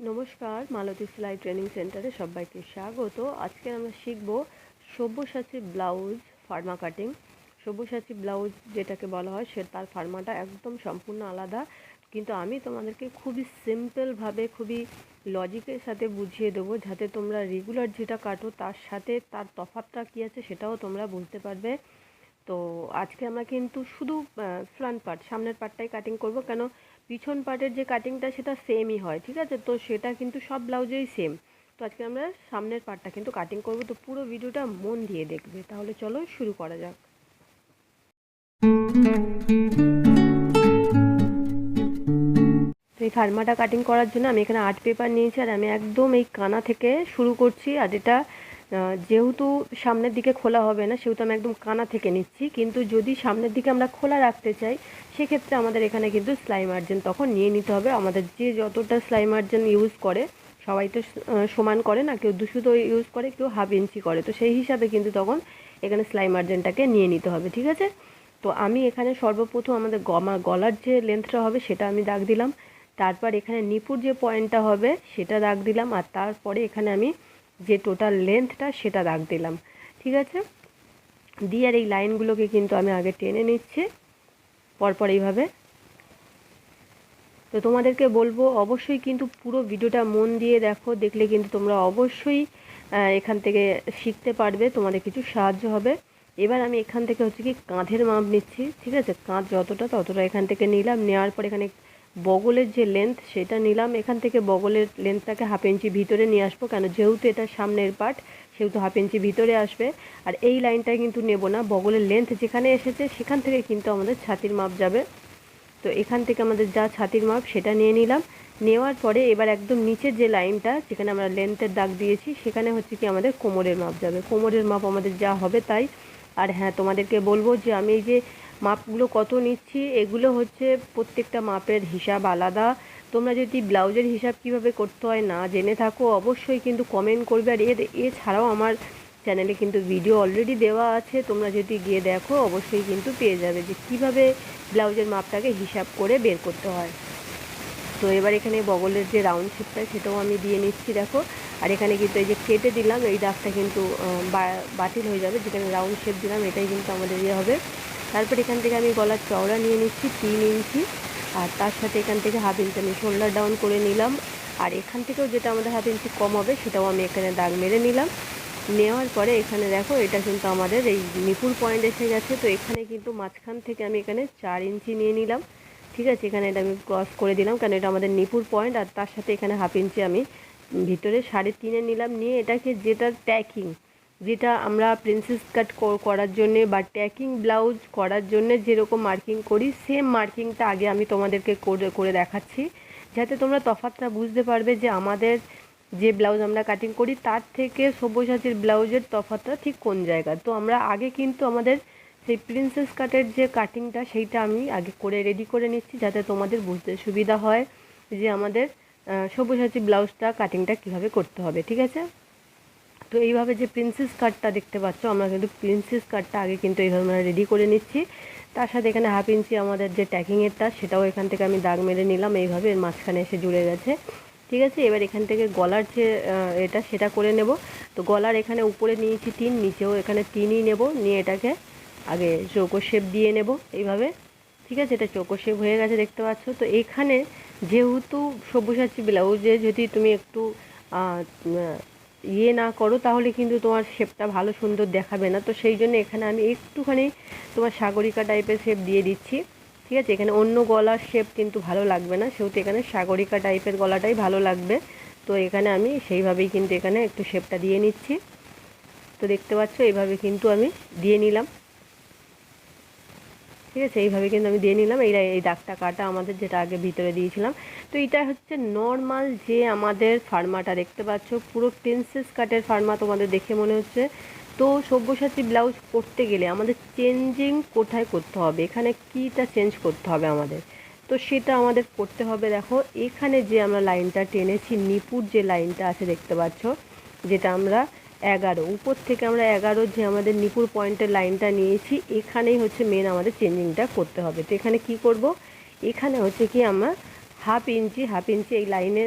নমস্কার, মালতী সেলাই ট্রেনিং সেন্টারে সবাইকে স্বাগত। আজকে আমরা শিখব সব্যসাচী ব্লাউজ ফার্মা কাটিং। সব্যসাচী ব্লাউজ যেটাকে বলা হয়, সে তার ফার্মাটা একদম সম্পূর্ণ আলাদা। কিন্তু আমি তোমাদেরকে খুবই সিম্পলভাবে খুবই লজিকের সাথে বুঝিয়ে দেবো, যাতে তোমরা রেগুলার যেটা কাটো, তার সাথে তার তফাৎটা কী আছে সেটাও তোমরা বুঝতে পারবে। তো আজকে আমরা কিন্তু শুধু ফ্রন্ট পার্ট সামনের পার্টটাই কাটিং করব। কেন? পিছন পার্টের যে কাটিংটা সেটা সেমই হয়, ঠিক আছে? তো সেটা কিন্তু সব ব্লাউজেই সেম তো আজকে আমরা সামনের পার্টটা কিন্তু কাটিং করব, তো পুরো ভিডিওটা মন দিয়ে দেখবে। তাহলে চলো শুরু করা যাক। এই ফার্মাটা কাটিং করার জন্য আমি এখানে আর্ট পেপার নিয়েছি, আর আমি একদম এই কানা থেকে শুরু করছি, আর এটা যেহেতু সামনের দিকে খোলা হবে না, সেহেতু আমি একদম কানা থেকে নিচ্ছি। কিন্তু যদি সামনের দিকে আমরা খোলা রাখতে চাই, সেক্ষেত্রে আমাদের এখানে কিন্তু স্লাই মার্জিন তখন নিয়ে নিতে হবে। আমাদের যে যতটা স্লাই মার্জিন ইউজ করে, সবাই তো সমান করে না, কেউ দুশো ইউজ করে, কেউ হাফ ইঞ্চি করে। তো সেই হিসাবে কিন্তু তখন এখানে স্লাই মার্জিনটাকে নিয়ে নিতে হবে, ঠিক আছে? তো আমি এখানে সর্বপ্রথম আমাদের গমা, গলার যে লেন্থটা হবে, সেটা আমি দাগ দিলাম। তারপর এখানে নিপুর যে পয়েন্টটা হবে, সেটা দাগ দিলাম। আর তারপরে এখানে আমি যে টোটাল লেন্থটা সেটা দাগ দিলাম, ঠিক আছে? দিয়ে আর এই লাইনগুলোকে কিন্তু আমি আগে টেনে নিচ্ছি, পরপর এইভাবে। তো তোমাদেরকে বলব, অবশ্যই কিন্তু পুরো ভিডিওটা মন দিয়ে দেখো, দেখলে কিন্তু তোমরা অবশ্যই এখান থেকে শিখতে পারবে, তোমাদের কিছু সাহায্য হবে। এবার আমি এখান থেকে হচ্ছে কি কাঁধের মাপ নিচ্ছি, ঠিক আছে? কাঁধ যতটা, ততটা এখান থেকে নিলাম, নেওয়ার পর এখানে বগলের যে লেন্থ সেটা নিলাম। এখান থেকে বগলের লেন্থটাকে হাফ ইঞ্চি ভিতরে নিয়ে আসব, কেন যেহেতু এটা সামনের পার্ট সেহেতু হাফ ইঞ্চি ভিতরে আসবে। আর এই লাইনটা কিন্তু নেব না। বগলের লেন্থ যেখানে এসেছে, সেখান থেকে কিন্তু আমাদের ছাতির মাপ যাবে। তো এখান থেকে আমাদের যা ছাতির মাপ, সেটা নিয়ে নিলাম। নেওয়ার পরে এবার একদম নিচের যে লাইনটা যেখানে আমরা লেন্থের দাগ দিয়েছি, সেখানে হচ্ছে কি আমাদের কোমরের মাপ যাবে। কোমরের মাপ আমাদের যা হবে তাই। আর হ্যাঁ তোমাদেরকে বলব যে আমি এই যে মাপগুলো কত নিচ্ছি, এগুলো হচ্ছে প্রত্যেকটা মাপের হিসাব আলাদা। তোমরা যদি ব্লাউজের হিসাব কীভাবে করতে হয় না জেনে থাকো, অবশ্যই কিন্তু কমেন্ট করবে। আর এর, এছাড়াও আমার চ্যানেলে কিন্তু ভিডিও অলরেডি দেওয়া আছে। তোমরা যদি গিয়ে দেখো, অবশ্যই কিন্তু পেয়ে যাবে যে কীভাবে ব্লাউজের মাপটাকে হিসাব করে বের করতে হয়। তো এবার এখানে বগলের যে রাউন্ড শেপটা সেটাও আমি দিয়ে নিচ্ছি, দেখো। আর এখানে কিন্তু এই যে কেটে দিলাম, এই দাগটা কিন্তু বাতিল হয়ে যাবে। যেখানে রাউন্ড শেপ দিলাম, এটাই কিন্তু আমাদের ইয়ে হবে। তারপর এখান থেকে আমি গলার চওড়া নিয়ে নিচ্ছি তিন ইঞ্চি। আর তার সাথে এখান থেকে হাফ ইঞ্চি আমি শোল্ডার ডাউন করে নিলাম। আর এখান থেকেও যেটা আমাদের হাফ ইঞ্চি কম হবে, সেটাও আমি এখানে দাগ মেরে নিলাম। নেওয়ার পরে এখানে দেখো, এটা কিন্তু আমাদের এই নিপুর পয়েন্ট এসে গেছে। তো এখানে কিন্তু মাঝখান থেকে আমি এখানে চার ইঞ্চি নিয়ে নিলাম। ঠিক আছে, এখানে এটা আমি ক্রস করে দিলাম, কারণ এটা আমাদের নিপুর পয়েন্ট আর তার সাথে এখানে হাফ ইঞ্চি আমি ভিতরে সাড়ে তিনে নিলাম। নিয়ে এটাকে যেটা ট্যাকিং যেটা আমরা প্রিন্সেস কাট করার জন্যে বা ট্যাকিং ব্লাউজ করার জন্য যেরকম মার্কিং করি সেম মার্কিংটা আগে আমি তোমাদেরকে করে দেখাচ্ছি। যাতে তোমরা তফাতটা বুঝতে পারবে যে আমাদের যে ব্লাউজ আমরা কাটিং করি, তার থেকে সব্যসাচীর ব্লাউজের তফাতটা ঠিক কোন জায়গায়। তো আমরা আগে কিন্তু আমাদের সেই প্রিন্সেস কাটের যে কাটিংটা সেইটা আমি আগে করে রেডি করে নিচ্ছি, যাতে তোমাদের বুঝতে সুবিধা হয় যে আমাদের সব্যসাচী ব্লাউজটা কাটিংটা কীভাবে করতে হবে, ঠিক আছে? তো এইভাবে যে প্রিন্সেস কাটটা দেখতে পাচ্ছ, আমরা কিন্তু প্রিন্সেস কাটটা আগে কিন্তু এইভাবে আমরা রেডি করে নিচ্ছি। তার সাথে এখানে হাফ ইঞ্চি আমাদের যে ট্যাকিংয়েরটা সেটাও এখান থেকে আমি দাগ মেরে নিলাম, এইভাবে এর মাঝখানে এসে জুড়ে গেছে। ঠিক আছে? এবার এখান থেকে গলার যে এটা, সেটা করে নেব। তো গলার এখানে উপরে নিয়েছি তিন নিচেও এখানে তিনই নেব। নিয়ে এটাকে আগে চৌকো শেপ দিয়ে নেব এইভাবে। ঠিক আছে? এটা চৌকো শেপ হয়ে গেছে, দেখতে পাচ্ছ? তো এখানে যেহেতু সব্যসাচী ব্লাউজে যদি তুমি একটু ইয়ে না করো, তাহলে কিন্তু তোমার শেপটা ভালো সুন্দর দেখাবে না। তো সেই জন্য এখানে আমি একটুখানি তোমার সাগরিকা টাইপের শেপ দিয়ে দিচ্ছি। ঠিক আছে? এখানে অন্য গলার শেপ কিন্তু ভালো লাগবে না। সেহেতু এখানে সাগরিকা টাইপের গলাটাই ভালো লাগবে। তো এখানে আমি সেইভাবেই কিন্তু এখানে একটু শেপটা দিয়ে নিচ্ছি। তো দেখতে পাচ্ছ এইভাবে কিন্তু আমি দিয়ে নিলাম। ঠিক আছে, এইভাবে কিন্তু আমি দিয়ে নিলাম। এই এই দাগটা, কাটা আমাদের যেটা আগে ভিতরে দিয়েছিলাম। তো এটা হচ্ছে নর্মাল যে আমাদের ফার্মাটা দেখতে পাচ্ছ, পুরো প্রিন্সেস কাটের ফার্মা তোমাদের দেখে মনে হচ্ছে। তো সব্যসাচী ব্লাউজ করতে গেলে আমাদের চেঞ্জিং কোথায় করতে হবে? এখানে কীটা চেঞ্জ করতে হবে আমাদের? তো সেটা আমাদের করতে হবে, দেখো। এখানে যে আমরা লাইনটা টেনেছি, নিপুর যে লাইনটা আছে দেখতে পাচ্ছ, যেটা আমরা এগারো। উপর থেকে আমরা এগারো যে আমাদের নিপুর পয়েন্টের লাইনটা নিয়েছি, এখানেই হচ্ছে মেন আমাদের চেঞ্জিংটা করতে হবে। তো এখানে কি করব? এখানে হচ্ছে কি আমরা হাফ ইঞ্চি হাফ ইঞ্চি এই লাইনে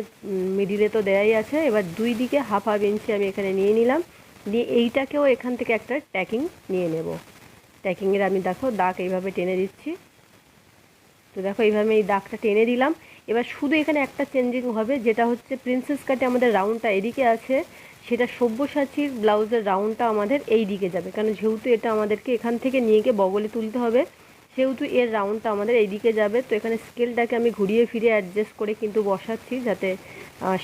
মিডিলে তো দেয়াই আছে। এবার দুই দিকে হাফ হাফ ইঞ্চি আমি এখানে নিয়ে নিলাম। দিয়ে এইটাকেও এখান থেকে একটা ট্যাকিং নিয়ে নেব। ট্যাকিংয়ের আমি দেখো দাগ এইভাবে টেনে দিচ্ছি। তো দেখো এইভাবে এই দাগটা টেনে দিলাম। এবার শুধু এখানে একটা চেঞ্জিং হবে, যেটা হচ্ছে প্রিন্সেস কাটে আমাদের রাউন্ডটা এদিকে আছে। সেটা সব্যসাচীর ব্লাউজের রাউন্ডটা আমাদের এই দিকে যাবে। কারণ যেহেতু এটা আমাদেরকে এখান থেকে নিয়ে গিয়ে বগলে তুলতে হবে, সেহেতু এর রাউন্ডটা আমাদের এই দিকে যাবে। তো এখানে স্কেলটাকে আমি ঘুরিয়ে ফিরিয়ে অ্যাডজাস্ট করে কিন্তু বসাচ্ছি যাতে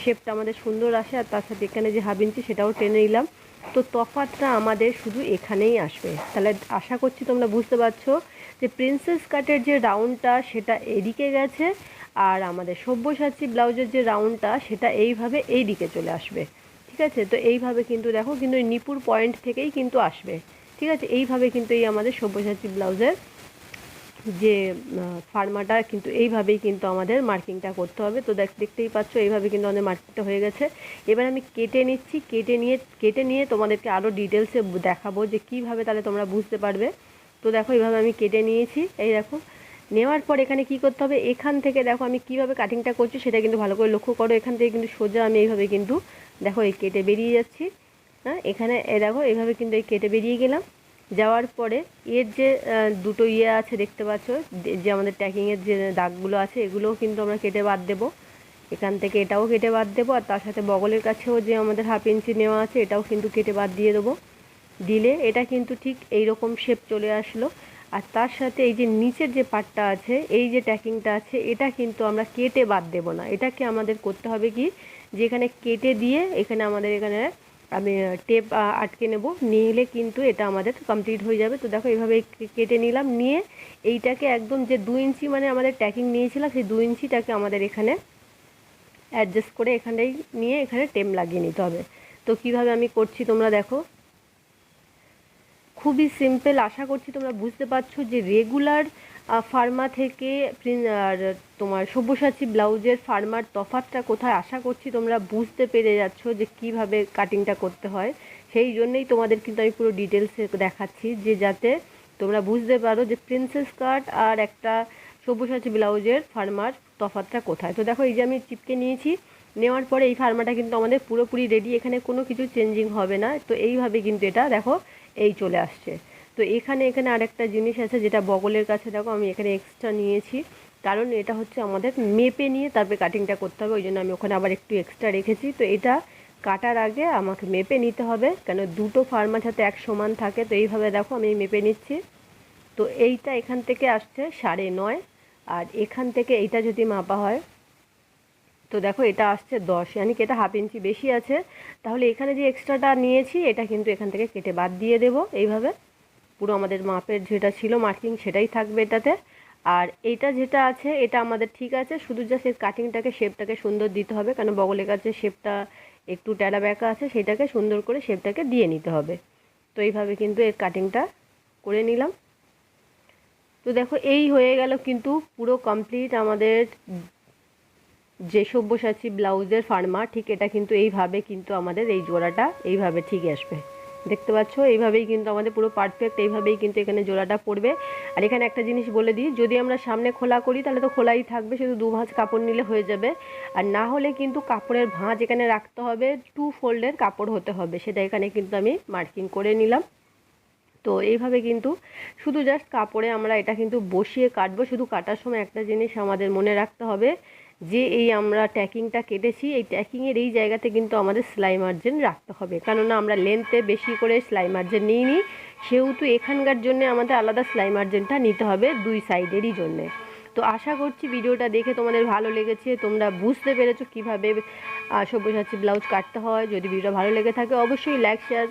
শেপটা আমাদের সুন্দর আসে। আর তার সাথে এখানে যে হাফ ইঞ্চি সেটাও টেনে নিলাম। তো তফাতটা আমাদের শুধু এখানেই আসবে। তাহলে আশা করছি তোমরা বুঝতে পারছ যে প্রিন্সেস কাটের যে রাউন্ডটা সেটা এদিকে গেছে, আর আমাদের সব্যসাচী ব্লাউজের যে রাউন্ডটা সেটা এইভাবে এই দিকে চলে আসবে। ঠিক আছে? তো এইভাবে কিন্তু দেখো, কিন্তু এই নিপুর পয়েন্ট থেকেই কিন্তু আসবে। ঠিক আছে? এইভাবে কিন্তু এই আমাদের সব্যসাচী ব্লাউজের যে ফার্মাটা কিন্তু এইভাবেই কিন্তু আমাদের মার্কিংটা করতে হবে। তো দেখ, দেখতেই পাচ্ছ, এইভাবে কিন্তু আমাদের মার্কিংটা হয়ে গেছে। এবার আমি কেটে নিচ্ছি, কেটে নিয়ে কেটে নিয়ে তোমাদেরকে আরও ডিটেলসে দেখাবো যে কীভাবে তাহলে তোমরা বুঝতে পারবে। তো দেখো, এইভাবে আমি কেটে নিয়েছি। এই দেখো, নেওয়ার পর এখানে কি করতে হবে? এখান থেকে দেখো আমি কীভাবে কাটিংটা করছি সেটা কিন্তু ভালো করে লক্ষ্য করো। এখান থেকে কিন্তু সোজা আমি এইভাবে কিন্তু দেখো, এই কেটে বেরিয়ে যাচ্ছি। হ্যাঁ এখানে, এ দেখো, এভাবে কিন্তু এই কেটে বেরিয়ে গেলাম। যাওয়ার পরে এর যে দুটো ইয়ে আছে দেখতে পাচ্ছ, যে আমাদের ট্যাকিংয়ের যে দাগগুলো আছে, এগুলোও কিন্তু আমরা কেটে বাদ দেবো। এখান থেকে এটাও কেটে বাদ দেবো, আর তার সাথে বগলের কাছেও যে আমাদের হাফ ইঞ্চি নেওয়া আছে, এটাও কিন্তু কেটে বাদ দিয়ে দেবো। দিলে এটা কিন্তু ঠিক এই রকম শেপ চলে আসলো। আর তার সাথে এই যে নিচের যে পাটটা আছে, এই যে ট্যাকিংটা আছে, এটা কিন্তু আমরা কেটে বাদ দেব না। এটাকে আমাদের করতে হবে কি, যে এখানে কেটে দিয়ে এখানে আমাদের এখানে আমি টেপ আটকে নেব। নিলে কিন্তু এটা আমাদের কমপ্লিট হয়ে যাবে। তো দেখো এইভাবে কেটে নিলাম। নিয়ে এইটাকে একদম যে দু ইঞ্চি মানে আমাদের ট্যাকিং নিয়েছিলাম, সেই দু ইঞ্চিটাকে আমাদের এখানে অ্যাডজাস্ট করে এখানেই নিয়ে এখানে টেম লাগিয়ে নিতে হবে। তো কীভাবে আমি করছি তোমরা দেখো। খুবই সিম্পল আশা করছি তোমরা বুঝতে পারছ যে রেগুলার ফার্মা থেকে আর তোমার সব্যসাচী ব্লাউজের ফার্মার তফাতটা কোথায়? আশা করছি তোমরা বুঝতে পেরে যাচ্ছ যে কীভাবে কাটিংটা করতে হয়। সেই জন্যই তোমাদের কিন্তু আমি পুরো ডিটেলসে দেখাচ্ছি যে যাতে তোমরা বুঝতে পারো যে প্রিন্সেস কাট আর একটা সব্যসাচী ব্লাউজের ফার্মার তফাতটা কোথায়। তো দেখো এই যে আমি চিপকে নিয়েছি। নেওয়ার পরে এই ফার্মাটা কিন্তু আমাদের পুরোপুরি রেডি এখানে কোনো কিছু চেঞ্জিং হবে না। তো এইভাবে কিন্তু এটা দেখো, এই চলে আসছে। তো এখানে এখানে আরেকটা জিনিস আছে, যেটা বগলের কাছে দেখো, আমি এখানে এক্সট্রা নিয়েছি। কারণ এটা হচ্ছে আমাদের মেপে নিয়ে তারপরে কাটিংটা করতে হবে, ওই জন্য আমি ওখানে আবার একটু এক্সট্রা রেখেছি। তো এটা কাটার আগে আমাকে মেপে নিতে হবে, কেন দুটো ফার্মার সাথে এক সমান থাকে। তো এইভাবে দেখো, আমি মেপে নিচ্ছি। তো এইটা এখান থেকে আসছে সাড়ে নয়, আর এখান থেকে এইটা যদি মাপা হয় তো দেখো, এটা আসছে দশ। ইয়ানি কি এটা হাফ ইঞ্চি বেশি আছে। তাহলে এখানে যে এক্সট্রাটা নিয়েছি, এটা কিন্তু এখান থেকে কেটে বাদ দিয়ে দেব এইভাবে। পুরো আমাদের মাপের যেটা ছিল, মার্কিং সেটাই থাকবে এটাতে। আর এইটা যেটা আছে, এটা আমাদের ঠিক আছে, শুধু জাস্ট এর কাটিংটাকে, শেপটাকে সুন্দর দিতে হবে। কারণ বগলের কাছে শেপটা একটু ট্যালা ব্যাকা আছে, সেটাকে সুন্দর করে শেপটাকে দিয়ে নিতে হবে। তো এইভাবে কিন্তু এর কাটিংটা করে নিলাম। তো দেখো, এই হয়ে গেল কিন্তু পুরো কমপ্লিট আমাদের যে সব্যসাচী ব্লাউজের ফার্মা, ঠিক এটা কিন্তু এইভাবে কিন্তু আমাদের এই জোড়াটা এইভাবে ঠিক আসবে। দেখতে পাচ্ছ? এইভাবেই কিন্তু আমাদের পুরো পারফেক্ট এইভাবেই কিন্তু এখানে জোড়াটা পড়বে। আর এখানে একটা জিনিস বলে দিই, যদি আমরা সামনে খোলা করি তাহলে তো খোলাই থাকবে, শুধু দু ভাঁজ কাপড় নিলে হয়ে যাবে। আর না হলে কিন্তু কাপড়ের ভাঁজ এখানে রাখতে হবে টু ফোল্ডের কাপড় হতে হবে, সেটা এখানে কিন্তু আমি মার্কিং করে নিলাম। তো এইভাবে কিন্তু শুধু জাস্ট কাপড়ে আমরা এটা কিন্তু বসিয়ে কাটবো, শুধু কাটার সময় একটা জিনিস আমাদের মনে রাখতে হবে। যে এই আমরা ট্যাকিংটা কেটেছি, এই ট্যাকিংয়ের এই জায়গাতে কিন্তু আমাদের সেলাই মার্জিন রাখতে হবে। কেননা আমরা লেন্থে বেশি করে সেলাই মার্জিন নিইনি, সেহেতু এখানকার জন্য আমাদের আলাদা সেলাই মার্জিনটা নিতে হবে দুই সাইডেরই জন্যে। তো আশা করছি ভিডিওটা দেখে তোমাদের ভালো লেগেছে, তোমরা বুঝতে পেরেছ কীভাবে সব্যসাচী ব্লাউজ কাটতে হয়। যদি ভিডিওটা ভালো লেগে থাকে, অবশ্যই লাইক শেয়ার